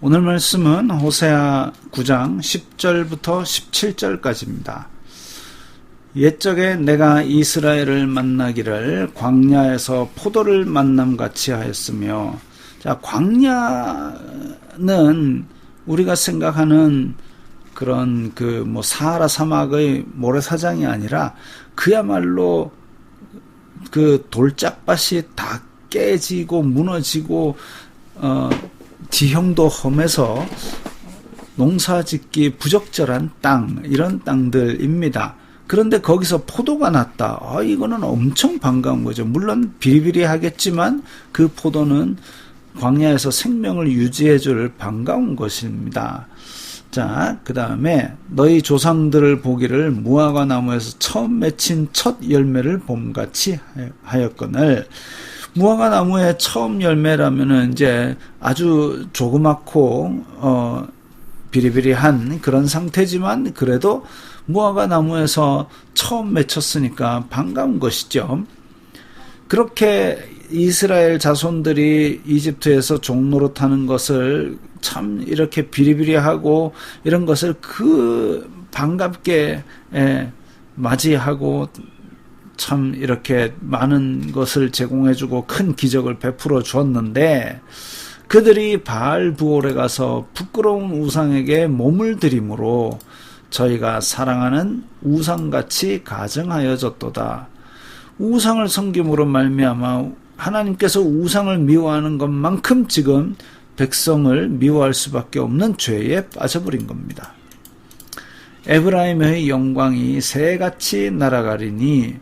오늘 말씀은 호세아 9장 10절부터 17절까지입니다. 옛적에 내가 이스라엘을 만나기를 광야에서 포도를 만남 같이 하였으며 자 광야는 우리가 생각하는 그런 그 뭐 사하라 사막의 모래사장이 아니라 그야말로 그 돌짝밭이 다 깨지고 무너지고 어 지형도 험해서 농사 짓기 부적절한 땅, 이런 땅들입니다. 그런데 거기서 포도가 났다. 아, 이거는 엄청 반가운 거죠. 물론 비리비리하겠지만 그 포도는 광야에서 생명을 유지해 줄 반가운 것입니다. 자, 그 다음에 너희 조상들을 보기를 무화과 나무에서 처음 맺힌 첫 열매를 봄같이 하였거늘 무화과 나무의 처음 열매라면은 이제 아주 조그맣고 어 비리비리한 그런 상태지만 그래도 무화과 나무에서 처음 맺혔으니까 반가운 것이죠. 그렇게 이스라엘 자손들이 이집트에서 종로로 타는 것을 참 이렇게 비리비리하고 이런 것을 그 반갑게 맞이하고 참 이렇게 많은 것을 제공해주고 큰 기적을 베풀어 주었는데 그들이 바알 부올에 가서 부끄러운 우상에게 몸을 들임으로 저희가 사랑하는 우상같이 가정하여졌도다. 우상을 섬김으로 말미암아 하나님께서 우상을 미워하는 것만큼 지금 백성을 미워할 수밖에 없는 죄에 빠져버린 겁니다. 에브라임의 영광이 새같이 날아가리니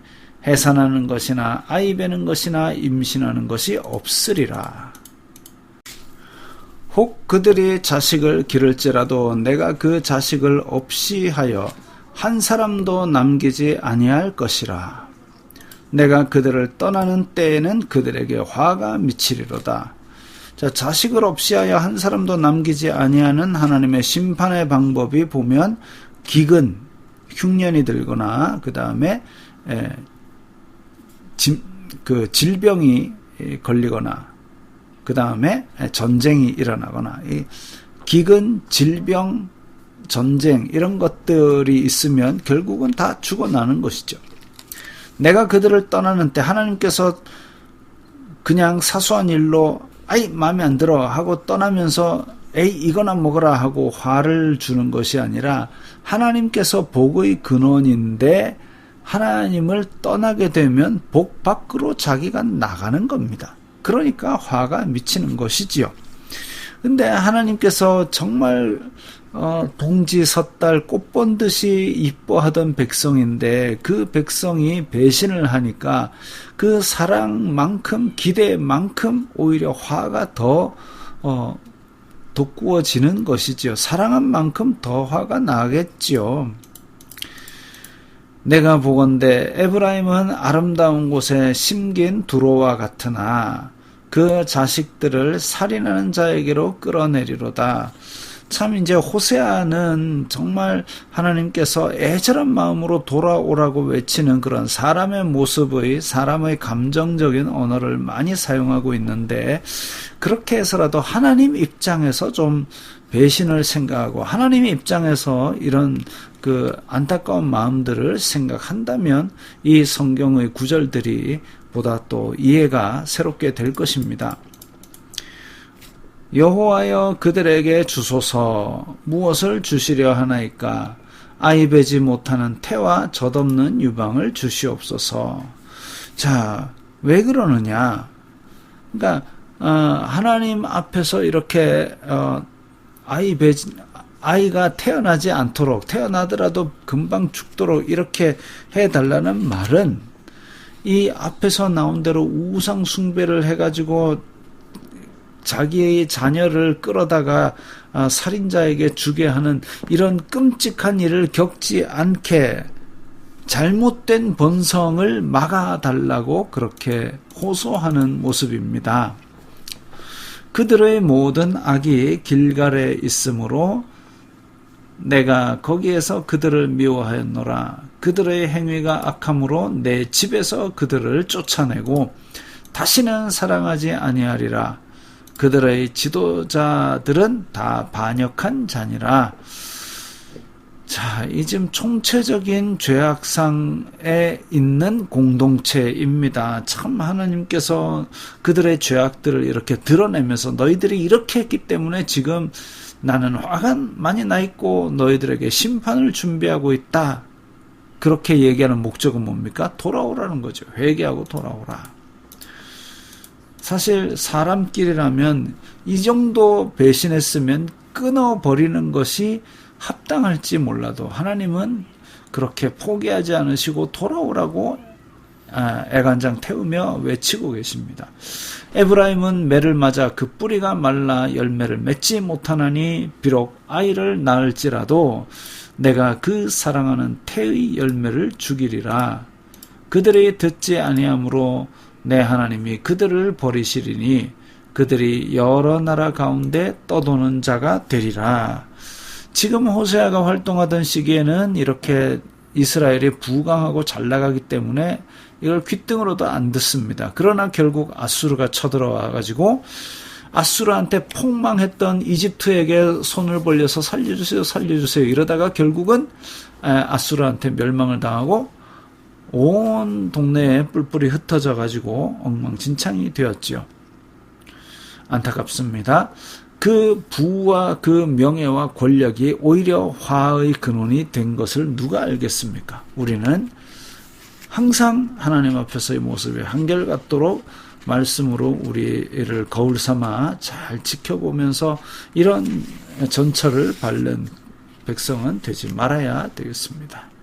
해산하는 것이나 아이 베는 것이나 임신하는 것이 없으리라. 혹 그들이 자식을 기를지라도 내가 그 자식을 없이 하여 한 사람도 남기지 아니할 것이라. 내가 그들을 떠나는 때에는 그들에게 화가 미치리로다. 자, 자식을 없이 하여 한 사람도 남기지 아니하는 하나님의 심판의 방법이 보면 기근, 흉년이 들거나 그 다음에 그 질병이 걸리거나 그 다음에 전쟁이 일어나거나 기근, 질병, 전쟁 이런 것들이 있으면 결국은 다 죽어나는 것이죠. 내가 그들을 떠나는 때 하나님께서 그냥 사소한 일로 아이 마음에 안 들어 하고 떠나면서 에이 이거나 먹어라 하고 화를 주는 것이 아니라 하나님께서 복의 근원인데 하나님을 떠나게 되면 복 밖으로 자기가 나가는 겁니다. 그러니까 화가 미치는 것이지요. 근데 하나님께서 정말 어, 동지 섣달 꽃본 듯이 이뻐하던 백성인데 그 백성이 배신을 하니까 그 사랑만큼 기대만큼 오히려 화가 더 어, 돋구어지는 것이지요. 사랑한 만큼 더 화가 나겠지요. 내가 보건대 에브라임은 아름다운 곳에 심긴 두로와 같으나 그 자식들을 살인하는 자에게로 끌어내리로다. 참 이제 호세아는 정말 하나님께서 애절한 마음으로 돌아오라고 외치는 그런 사람의 모습의 사람의 감정적인 언어를 많이 사용하고 있는데 그렇게 해서라도 하나님 입장에서 좀 배신을 생각하고 하나님 입장에서 이런 그 안타까운 마음들을 생각한다면 이 성경의 구절들이 보다 또 이해가 새롭게 될 것입니다. 여호와여 그들에게 주소서 무엇을 주시려 하나이까 아이 베지 못하는 태와 젖없는 유방을 주시옵소서. 자, 왜 그러느냐? 그러니까 어, 하나님 앞에서 이렇게 어, 아이 배 아이가 태어나지 않도록 태어나더라도 금방 죽도록 이렇게 해달라는 말은 이 앞에서 나온 대로 우상 숭배를 해가지고 자기의 자녀를 끌어다가 아, 살인자에게 주게 하는 이런 끔찍한 일을 겪지 않게 잘못된 본성을 막아달라고 그렇게 호소하는 모습입니다. 그들의 모든 악이 길갈에 있으므로 내가 거기에서 그들을 미워하였노라. 그들의 행위가 악함으로 내 집에서 그들을 쫓아내고 다시는 사랑하지 아니하리라. 그들의 지도자들은 다 반역한 자니라. 자, 이 지금 총체적인 죄악상에 있는 공동체입니다. 참 하나님께서 그들의 죄악들을 이렇게 드러내면서 너희들이 이렇게 했기 때문에 지금 나는 화가 많이 나 있고 너희들에게 심판을 준비하고 있다. 그렇게 얘기하는 목적은 뭡니까? 돌아오라는 거죠. 회개하고 돌아오라. 사실 사람끼리라면 이 정도 배신했으면 끊어버리는 것이 합당할지 몰라도 하나님은 그렇게 포기하지 않으시고 돌아오라고 아, 애간장 태우며 외치고 계십니다. 에브라임은 매를 맞아 그 뿌리가 말라 열매를 맺지 못하나니 비록 아이를 낳을지라도 내가 그 사랑하는 태의 열매를 죽이리라. 그들이 듣지 아니하므로 내 하나님이 그들을 버리시리니 그들이 여러 나라 가운데 떠도는 자가 되리라. 지금 호세아가 활동하던 시기에는 이렇게 이스라엘이 부강하고 잘 나가기 때문에 이걸 귓등으로도 안 듣습니다. 그러나 결국 아수르가 쳐들어와 가지고 아수르한테 폭망했던 이집트에게 손을 벌려서 살려주세요, 살려주세요. 이러다가 결국은 아수르한테 멸망을 당하고 온 동네에 뿔뿔이 흩어져 가지고 엉망진창이 되었지요. 안타깝습니다. 그 부와 그 명예와 권력이 오히려 화의 근원이 된 것을 누가 알겠습니까? 우리는 항상 하나님 앞에서의 모습이 한결같도록 말씀으로 우리를 거울 삼아 잘 지켜보면서 이런 전철을 밟는 백성은 되지 말아야 되겠습니다.